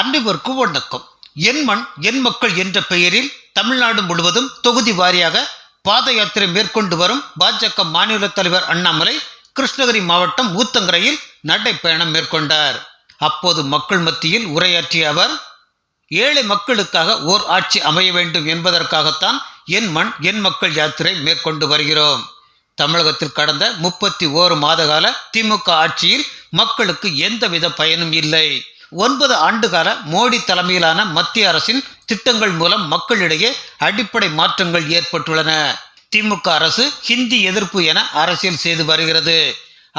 அனைவருக்கு வணக்கம் என் மண் என் மக்கள் என்ற பெயரில் தமிழ்நாடு முழுவதும் தொகுதி வாரியாக பாத யாத்திரை மேற்கொண்டு வரும் பாஜக மாநில தலைவர் அண்ணாமலை கிருஷ்ணகிரி மாவட்டம் ஊத்தங்கரையில் நடைப்பயணம் மேற்கொண்டார். அப்போது மக்கள் மத்தியில் உரையாற்றிய அவர் ஏழை மக்களுக்காக ஓர் ஆட்சி அமைய வேண்டும் என்பதற்காகத்தான் என் மண் என் மக்கள் யாத்திரை மேற்கொண்டு வருகிறோம். தமிழகத்தில் கடந்த முப்பத்தி ஓரு மாத கால திமுக ஆட்சியில் மக்களுக்கு எந்தவித பயனும் இல்லை. ஒன்பது ஆண்டுகால மோடி தலைமையிலான மத்திய அரசின் திட்டங்கள் மூலம் மக்களிடையே அடிப்படை மாற்றங்கள் ஏற்பட்டுள்ளன. திமுக அரசு ஹிந்தி எதிர்ப்பு என அரசியல் செய்து வருகிறது.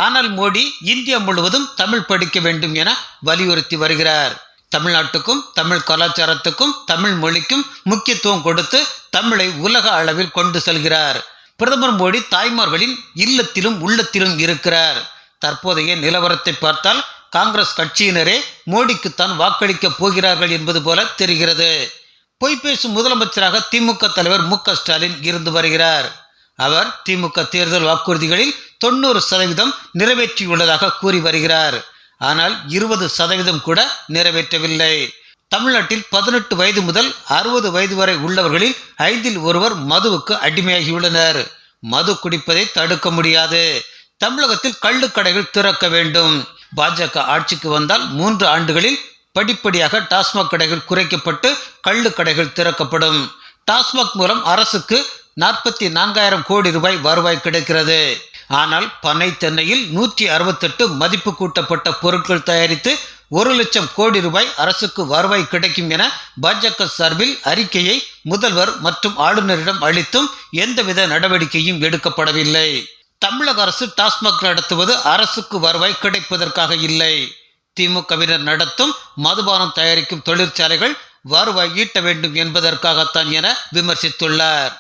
ஆனால் மோடி இந்தியா முழுவதும் தமிழ் படிக்க வேண்டும் என வலியுறுத்தி வருகிறார். தமிழ்நாட்டுக்கும் தமிழ் கலாச்சாரத்துக்கும் தமிழ் மொழிக்கும் முக்கியத்துவம் கொடுத்து தமிழை உலக அளவில் கொண்டு செல்கிறார். பிரதமர் மோடி தாய்மார்களின் இல்லத்திலும் உள்ளத்திலும் இருக்கிறார். தற்போதைய நிலவரத்தை பார்த்தால் காங்கிரஸ் கட்சியினரே மோடிக்குத்தான் வாக்களிக்கப் போகிறார்கள் என்பது போல தெரிகிறது. பொய் பேசும் முதலமைச்சராக திமுக தலைவர் மு ஸ்டாலின் இருந்து வருகிறார். அவர் திமுக தேர்தல் வாக்குறுதிகளில் தொண்ணூறு சதவீதம் நிறைவேற்றியுள்ளதாக கூறி வருகிறார். ஆனால் இருபது சதவீதம் கூட நிறைவேற்றவில்லை. தமிழ்நாட்டில் பதினெட்டு வயது முதல் அறுபது வயது வரை உள்ளவர்களில் ஐந்தில் ஒருவர் மதுவுக்கு அடிமையாகியுள்ளனர். மது குடிப்பதை தடுக்க முடியாது. தமிழகத்தில் கள்ளுக்கடைகள் திறக்க வேண்டும். பாஜக ஆட்சிக்கு வந்தால் மூன்று ஆண்டுகளில் படிப்படியாக டாஸ்மாக் கடைகள் குறைக்கப்பட்டு கள்ளுக்கடைகள் திறக்கப்படும். டாஸ்மாக் மூலம் அரசுக்கு நாற்பத்தி நான்காயிரம் கோடி ரூபாய் வருவாய் கிடைக்கிறது. ஆனால் பனை தென்னையில் நூற்றி அறுபத்தெட்டு மதிப்பு கூட்டப்பட்ட பொருட்கள் தயாரித்து ஒரு லட்சம் கோடி ரூபாய் அரசுக்கு வருவாய் கிடைக்கும் என பாஜக சார்பில் அறிக்கையை முதல்வர் மற்றும் ஆளுநரிடம் அளித்தும் எந்தவித நடவடிக்கையும் எடுக்கப்படவில்லை. தமிழக அரசு டாஸ்மாக் நடத்துவது அரசுக்கு வருவாய் கிடைப்பதற்காக இல்லை. திமுகவினர் நடத்தும் மதுபானம் தயாரிக்கும் தொழிற்சாலைகள் வருவாய் ஈட்ட வேண்டும் என்பதற்காகத்தான் என விமர்சித்துள்ளார்.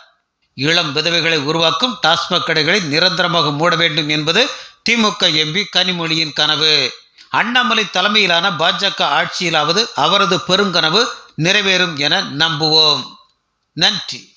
இளம் விதவைகளை உருவாக்கும் டாஸ்மாக் கடைகளை நிரந்தரமாக மூட வேண்டும் என்பது திமுக எம்பி கனிமொழியின் கனவு. அண்ணாமலை தலைமையிலான பாஜக ஆட்சியிலாவது அவரது பெருங்கனவு நிறைவேறும் என நம்புவோம். நன்றி.